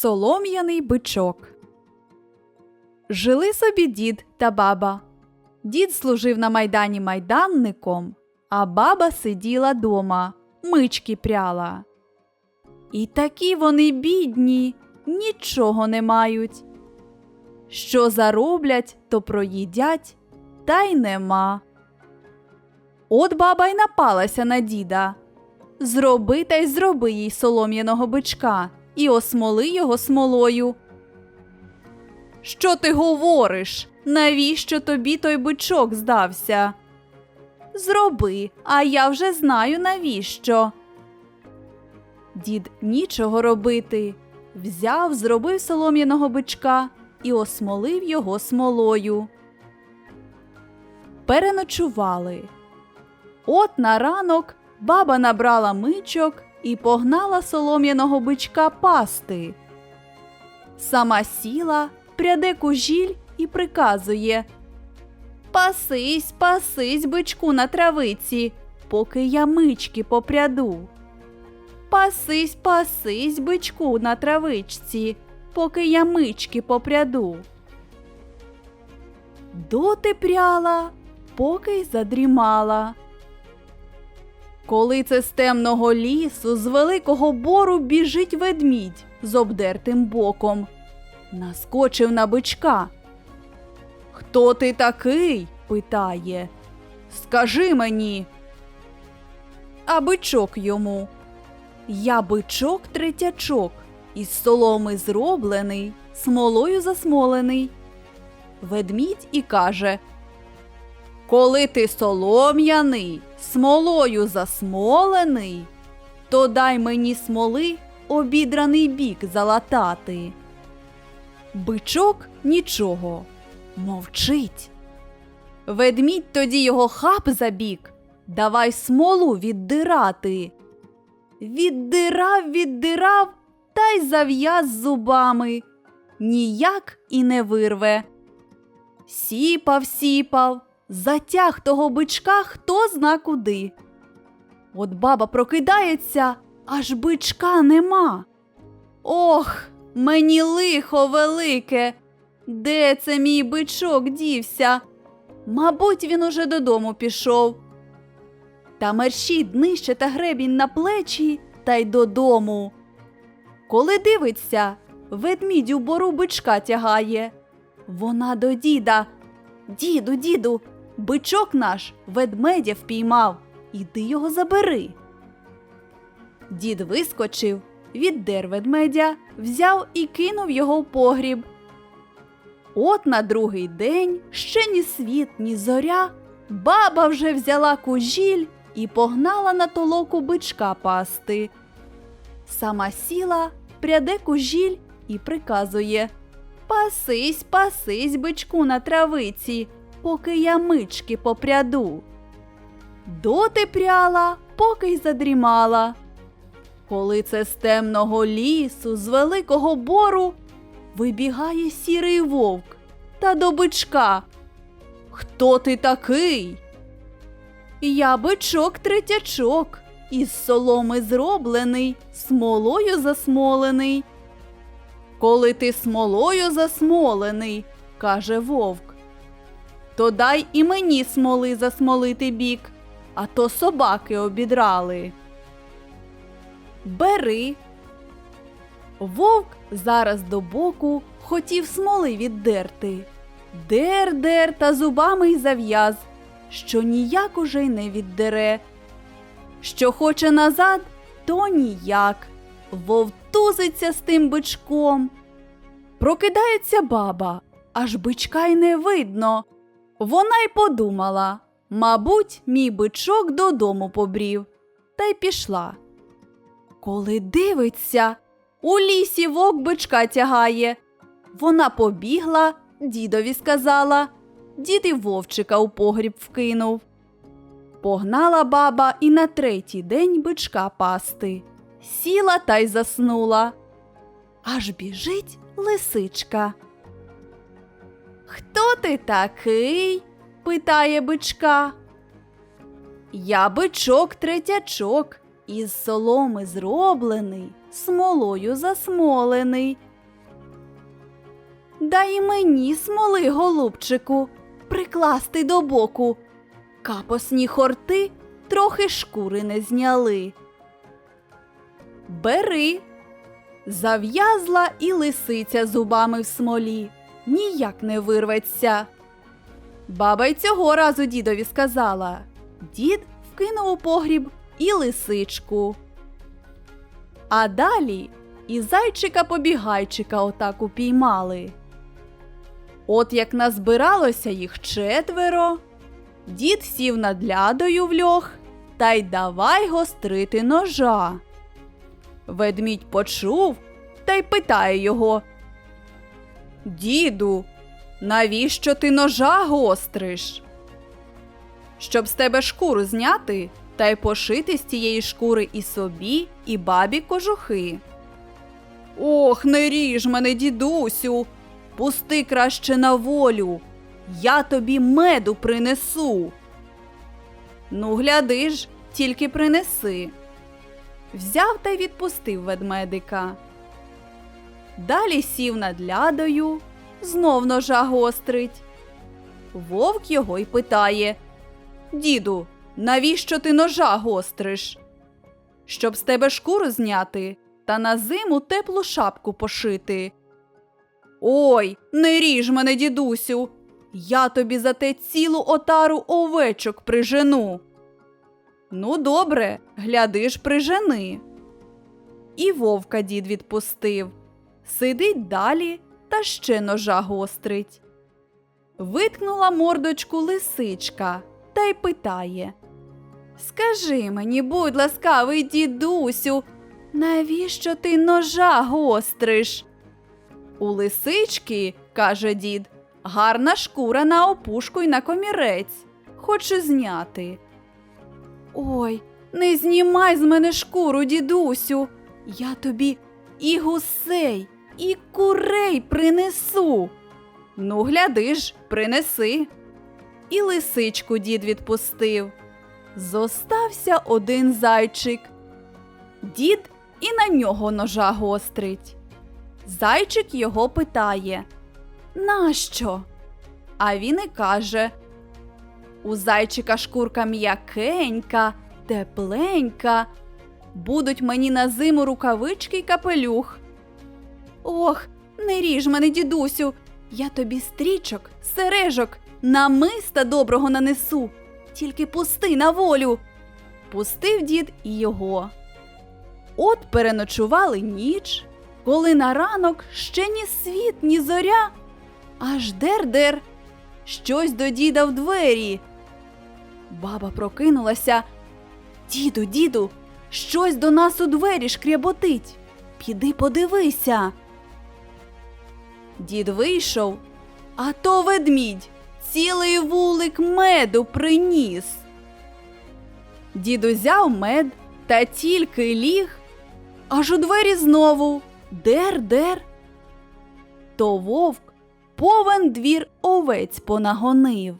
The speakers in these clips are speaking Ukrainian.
Солом'яний бичок. Жили собі дід та баба. Дід служив на майдані майданником, а баба сиділа дома, мички пряла. І такі вони бідні, нічого не мають. Що зароблять, то проїдять, та й нема. От баба й напалася на діда. Зроби та й зроби їй солом'яного бичка і осмоли його смолою. Що ти говориш? Навіщо тобі той бичок здався? Зроби, а я вже знаю навіщо. Дід нічого робити. Взяв, зробив солом'яного бичка і осмолив його смолою. Переночували. От на ранок баба набрала мичок і погнала солом'яного бичка пасти. Сама сіла, пряде кужіль і приказує Пасись, пасись, бичку на травиці, поки я мички попряду. Пасись, пасись, бичку на травичці, поки я мички попряду. Доти пряла, поки й задрімала. Коли це з темного лісу, з великого бору біжить ведмідь з обдертим боком. Наскочив на бичка. Хто ти такий? питає. Скажи мені. А бичок йому. Я бичок третячок, із соломи зроблений, смолою засмолений. Ведмідь і каже Коли ти солом'яний, смолою засмолений, то дай мені смоли обідраний бік залатати. Бичок нічого, мовчить. Ведмідь тоді його хап за бік, давай смолу віддирати. Віддирав, віддирав та й зав'яз зубами. Ніяк і не вирве. Сіпав, сіпав, затяг того бичка хто зна куди. От баба прокидається, аж бичка нема. Ох, мені лихо велике. Де це мій бичок дівся? Мабуть, він уже додому пішов. Та мерщій днище та гребінь на плечі та й додому. Коли дивиться, ведмідь у бору бичка тягає. Вона до діда. Діду, діду, бичок наш ведмедя впіймав. Іди його забери. Дід вискочив, віддер ведмедя, взяв і кинув його в погріб. От на другий день ще ні світ, ні зоря, баба вже взяла кужіль і погнала на толоку бичка пасти. Сама сіла, пряде кужіль і приказує Пасись, пасись, бичку на травиці, поки я мички попряду. Доти пряла, поки й задрімала. Коли це з темного лісу, з великого бору, вибігає сірий вовк та до бичка. Хто ти такий? Я бичок третячок, із соломи зроблений, смолою засмолений. Коли ти смолою засмолений, каже вовк, то дай і мені смоли засмолити бік, а то собаки обідрали. Бери. Вовк зараз до боку хотів смоли віддерти. Дер дер та зубами й зав'яз, що ніяк уже й не віддере. Що хоче назад, то ніяк. Вовтузиться з тим бичком. Прокидається баба, аж бичка й не видно. Вона й подумала мабуть, мій бичок додому побрів, та й пішла. Коли дивиться, у лісі вовк бичка тягає. Вона побігла, дідові сказала, дід і вовчика у погріб вкинув. Погнала баба і на третій день бичка пасти. Сіла та й заснула. Аж біжить лисичка. Хто ти такий? питає бичка. Я бичок третячок, із соломи зроблений, смолою засмолений, дай мені смоли, голубчику, прикласти до боку. Капосні хорти трохи шкури не зняли. Бери. Зав'язла і лисиця зубами в смолі, ніяк не вирветься. Баба й цього разу дідові сказала. Дід вкинув у погріб і лисичку. А далі і зайчика-побігайчика отак упіймали. От як назбиралося їх четверо, дід сів над лядою в льох та й давай гострити ножа. Ведмідь почув та й питає його. Діду, навіщо ти ножа гостриш? Щоб з тебе шкуру зняти та й пошити з цієї шкури і собі, і бабі кожухи. Ох, не ріж мене, дідусю, пусти краще на волю. Я тобі меду принесу. Ну, гляди ж, тільки принеси. Взяв та й відпустив ведмедика. Далі сів над лядою, знов ножа гострить. Вовк його й питає Діду, навіщо ти ножа гостриш? Щоб з тебе шкуру зняти та на зиму теплу шапку пошити. Ой, не ріж мене, дідусю. Я тобі за те цілу отару овечок прижену. Ну, добре, гляди ж, прижени. І вовка дід відпустив. Сидить далі та ще ножа гострить. Виткнула мордочку лисичка та й питає Скажи мені, будь ласкавий, дідусю, навіщо ти ножа гостриш? У лисички, каже дід, гарна шкура на опушку й на комірець. Хочу зняти. Ой, не знімай з мене шкуру, дідусю. Я тобі і гусей, і курей принесу. Ну, гляди ж, принеси. І лисичку дід відпустив. Зостався один зайчик. Дід і на нього ножа гострить. Зайчик його питає Нащо? А він і каже У зайчика шкурка м'якенька, тепленька. Будуть мені на зиму рукавички й капелюх. Ох, не ріж мене, дідусю, я тобі стрічок, сережок, намиста доброго нанесу. Тільки пусти на волю. Пустив дід і його. От переночували ніч, коли на ранок ще ні світ, ні зоря, аж дер-дер, щось до діда в двері. Баба прокинулася. Діду, діду, щось до нас у двері шкряботить. Піди подивися. Дід вийшов, а то ведмідь цілий вулик меду приніс. Дід узяв мед та тільки ліг, аж у двері знову дер-дер. То вовк повен двір овець понагонив.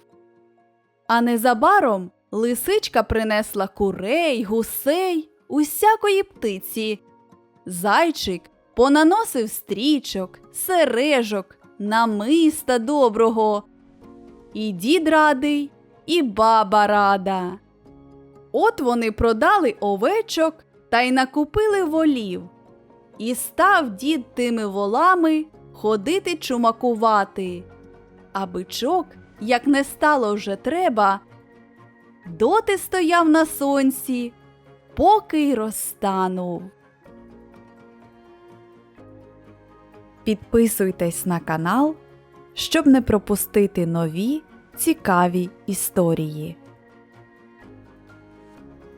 А незабаром лисичка принесла курей, гусей, усякої птиці. Зайчик понаносив стрічок, сережок, намиста доброго. І дід радий, і баба рада. От вони продали овечок та й накупили волів. І став дід тими волами ходити чумакувати. А бичок, як не стало вже треба, доти стояв на сонці, поки й розтанув. Підписуйтесь на канал, щоб не пропустити нові цікаві історії.